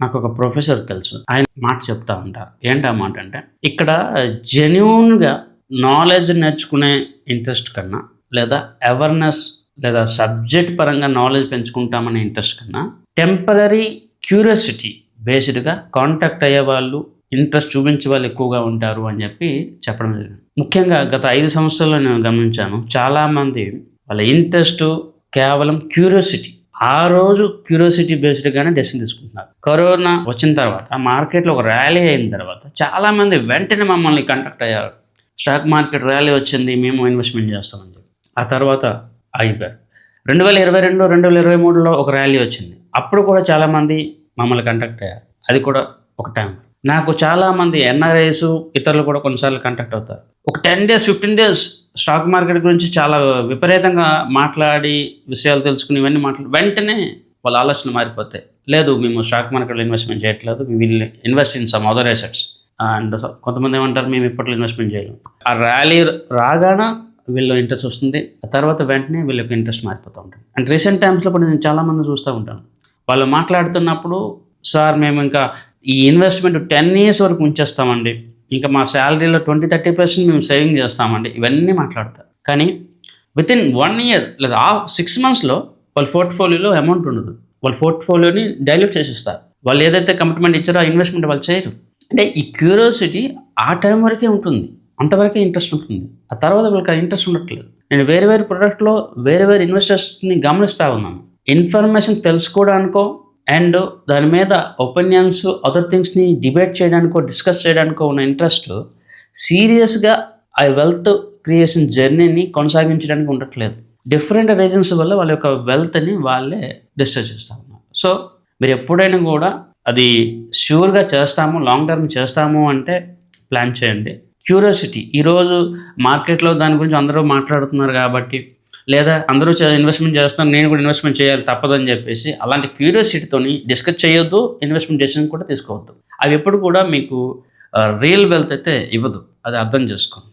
నాకు ఒక ప్రొఫెసర్ తెలుసు. ఆయన మాట చెప్తా ఉంటారు ఏంటి ఆ మాట అంటే ఇక్కడ జెన్యున్గా నాలెడ్జ్ నేర్చుకునే ఇంట్రెస్ట్ కన్నా లేదా అవేర్నెస్ లేదా సబ్జెక్ట్ పరంగా నాలెడ్జ్ పెంచుకుంటామనే ఇంట్రెస్ట్ కన్నా టెంపరీ క్యూరియాసిటీ బేస్డ్గా కాంటాక్ట్ అయ్యే వాళ్ళు ఇంట్రెస్ట్ చూపించే వాళ్ళు ఎక్కువగా ఉంటారు అని చెప్పి చెప్పడం జరిగింది. ముఖ్యంగా గత ఐదు సంవత్సరాల్లో నేను గమనించాను చాలామంది వాళ్ళ ఇంట్రెస్ట్ కేవలం క్యూరియాసిటీ ఆ రోజు క్యూరియాసిటీ బేస్డ్గానే డెసిషన్ తీసుకుంటున్నారు. కరోనా వచ్చిన తర్వాత ఆ మార్కెట్లో ఒక ర్యాలీ అయిన తర్వాత చాలామంది వెంటనే మమ్మల్ని కంటాక్ట్ అయ్యారు. స్టాక్ మార్కెట్ ర్యాలీ వచ్చింది మేము ఇన్వెస్ట్మెంట్ చేస్తామని చెప్పి. ఆ తర్వాత ఆగిపోయారు. రెండు వేల ఇరవై రెండు రెండు వేల ఇరవై మూడులో ఒక ర్యాలీ వచ్చింది. అప్పుడు కూడా చాలామంది మమ్మల్ని కంటాక్ట్ అయ్యారు. అది కూడా ఒక టైం. నాకు చాలామంది ఎన్ఆర్ఐస్ ఇతరులు కూడా కొన్నిసార్లు కాంటాక్ట్ అవుతారు. ఒక ten days fifteen days stock market గురించి చాలా విపరీతంగా మాట్లాడి విషయాలు తెలుసుకుని ఇవన్నీ మాట్లాడి వెంటనే వాళ్ళ ఆలోచన మారిపోతాయి. లేదు మేము స్టాక్ మార్కెట్లో ఇన్వెస్ట్మెంట్ చేయట్లేదు మీ will invest in some other assets and కొంతమంది ఏమంటారు మేము ఇప్పట్లో ఇన్వెస్ట్మెంట్ చేయలేము ఆ ర్యాలీ రాగానే వీళ్ళు ఇంట్రెస్ట్ వస్తుంది ఆ తర్వాత వెంటనే వీళ్ళకి ఇంట్రెస్ట్ మారిపోతూ ఉంటుంది. అండ్ రీసెంట్ టైమ్స్లో కూడా నేను చాలామంది చూస్తూ ఉంటాను. వాళ్ళు మాట్లాడుతున్నప్పుడు సార్ మేము ఇంకా ఈ ఇన్వెస్ట్మెంట్ టెన్ ఇయర్స్ వరకు ఉంచేస్తామండి. ఇంకా మా శాలరీలో ట్వంటీ థర్టీ పర్సెంట్ మేము సేవింగ్ చేస్తామండి. ఇవన్నీ మాట్లాడతారు కానీ విత్ ఇన్ వన్ ఇయర్ లేదా ఆ సిక్స్ మంత్స్లో వాళ్ళ పోర్ట్ఫోలియోలో అమౌంట్ ఉండదు. వాళ్ళ పోర్ట్ఫోలియోని డైల్యూట్ చేసేస్తారు. వాళ్ళు ఏదైతే కమిట్మెంట్ ఇచ్చారో ఆ ఇన్వెస్ట్మెంట్ వాళ్ళు చేయరు. అంటే ఈ క్యూరియాసిటీ ఆ టైం వరకే ఉంటుంది. అంతవరకే ఇంట్రెస్ట్ ఉంటుంది. ఆ తర్వాత వీళ్ళకి ఆ ఇంట్రెస్ట్ ఉండట్లేదు. నేను వేరే వేరే ప్రొడక్ట్లో వేరే వేరే ఇన్వెస్టర్స్ని గమనిస్తూ ఉన్నాను. ఇన్ఫర్మేషన్ తెలుసుకోవడానికో అండ్ దాని మీద ఒపీనియన్స్ అదర్ థింగ్స్ని డిబేట్ చేయడానికో డిస్కస్ చేయడానికో ఉన్న ఇంట్రెస్ట్ సీరియస్గా ఆ వెల్త్ క్రియేషన్ జర్నీని కొనసాగించడానికి ఉండట్లేదు. డిఫరెంట్ రీజన్స్ వల్ల వాళ్ళ యొక్క వెల్త్ని వాళ్ళే డిస్టర్బ్ చేస్తూ ఉన్నారు. సో మీరు ఎప్పుడైనా కూడా అది ష్యూర్గా చేస్తాము లాంగ్ టర్మ్ చేస్తాము అంటే ప్లాన్ చేయండి. క్యూరియాసిటీ ఈరోజు మార్కెట్లో దాని గురించి అందరూ మాట్లాడుతున్నారు కాబట్టి లేదా అందరూ ఇన్వెస్ట్మెంట్ చేస్తున్నారు నేను కూడా ఇన్వెస్ట్మెంట్ చేయాలి తప్పదని చెప్పేసి అలాంటి క్యూరియాసిటీతోని డిస్కస్ చేయొద్దు ఇన్వెస్ట్మెంట్ డెసిషన్ కూడా తీసుకోవద్దు. అవి ఎప్పుడు కూడా మీకు రియల్ వెల్త్ అయితే ఇవ్వదు. అది అర్థం చేసుకోండి.